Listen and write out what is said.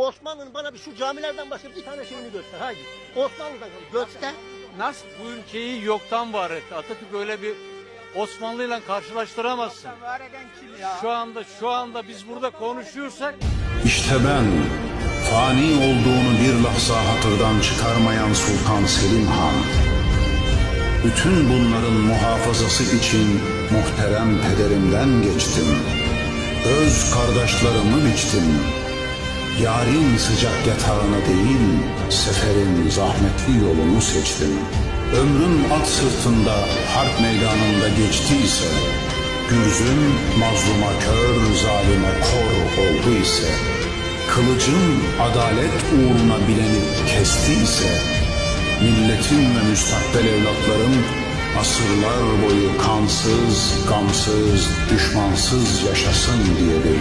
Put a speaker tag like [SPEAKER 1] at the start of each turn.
[SPEAKER 1] Osmanlı'nın bana bir şu camilerden başka bir tane şeyini göster. Haydi. Osmanlı'dan göster.
[SPEAKER 2] Nasıl bu ülkeyi yoktan var etti? Atatürk öyle bir Osmanlı'yla karşılaştıramazsın.
[SPEAKER 3] Var eden kim ya?
[SPEAKER 2] Şu anda şu anda biz burada konuşuyorsak
[SPEAKER 4] İşte ben fani olduğunu bir lahza hatırdan çıkarmayan Sultan Selim Han. Bütün bunların muhafazası için muhterem pederimden geçtim. Öz kardeşlerimi biçtim. Yarın sıcak yatağını değil, seferin zahmetli yolunu seçtim. Ömrüm at sırtında, harp meydanında geçtiyse, Gürzüm mazluma kör, zalime kor olduysa, Kılıcım adalet uğruna bilenip kestiyse, Milletim ve müstakbel evlatlarım asırlar boyu kansız, gamsız, düşmansız yaşasın diyedir.